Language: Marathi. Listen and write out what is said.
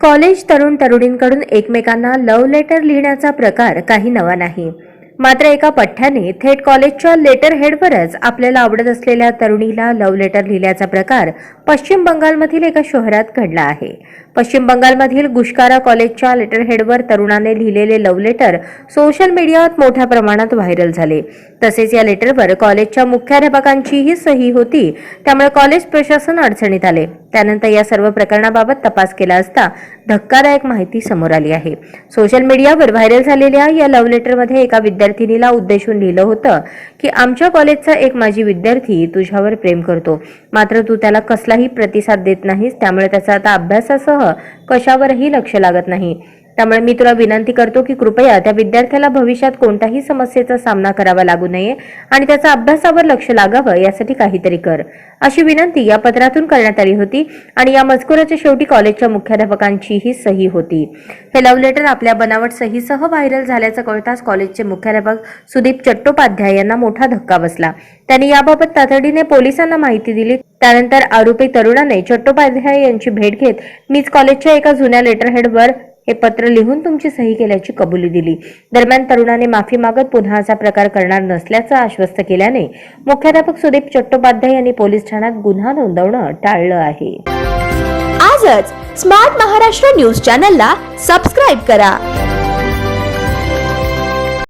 कॉलेज तरुण तरुणींकडून एकमेकांना लव्ह लेटर लिहिण्याचा प्रकार काही नवा नाही. मात्र एका पठ्ठ्याने थेट कॉलेजच्या लेटर हेडवरच आपल्याला आवडत असलेल्या तरुणीला लव्ह लेटर लिहिल्याचा प्रकार पश्चिम बंगालमधील एका शहरात घडला आहे. पश्चिम बंगालमधील गुष्कारा कॉलेजच्या लेटर हेडवर तरुणाने लिहिलेले लव्ह लेटर सोशल मीडियात मोठ्या प्रमाणात व्हायरल झाले. तसेच या लेटरवर कॉलेजच्या मुख्याध्यापकांचीही सही होती त्यामुळे कॉलेज प्रशासन अडचणीत आले. त्यानंतर या सर्व प्रकरणाबाबत तपास केला असता धक्कादायक माहिती समोर आली आहे. सोशल मीडियावर व्हायरल झालेल्या या लव्ह लेटरमध्ये एका विद्यार्थिनीला उद्देशून लिहिलं होतं की आमच्या कॉलेजचा एक माजी विद्यार्थी तुझ्यावर प्रेम करतो. मात्र तू त्याला कसलाही प्रतिसाद देत नाहीस त्यामुळे त्याचा आता अभ्यासासह कशावरही लक्ष लागत नाही. त्यामुळे मी तुला विनंती करतो की कृपया त्या विद्यार्थ्याला भविष्यात कोणत्याही समस्येचा सामना करावा लागू नये आणि त्याचा अभ्यासावर लक्ष लागावं यासाठी काहीतरी कर. अशी विनंती या पत्रातून करण्यात आली होती आणि या मजकुराच्या शेवटी कॉलेजच्या मुख्याध्यापकांचीही सही होती. हे लव्ह लेटर आपल्या बनावट सहीसह व्हायरल झाल्याचं कळताच कॉलेजचे मुख्याध्यापक सुदीप चट्टोपाध्याय यांना मोठा धक्का बसला. त्यांनी याबाबत तातडीने पोलिसांना माहिती दिली. त्यानंतर आरोपी तरुणाने चट्टोपाध्याय यांची भेट घेत मीच कॉलेजच्या एका जुन्या लेटरहेडवर हे पत्र लिहून तुमची सही केल्याची कबुली दिली. दरम्यान तरुणाने माफी मागत पुन्हा असा प्रकार करणार नसल्याचं आश्वस्त केल्याने मुख्याध्यापक सुदीप चट्टोपाध्याय यांनी पोलीस ठाण्यात गुन्हा नोंदवणं टाळलं आहे. आजच स्मार्ट महाराष्ट्र न्यूज चॅनलला सबस्क्राईब करा.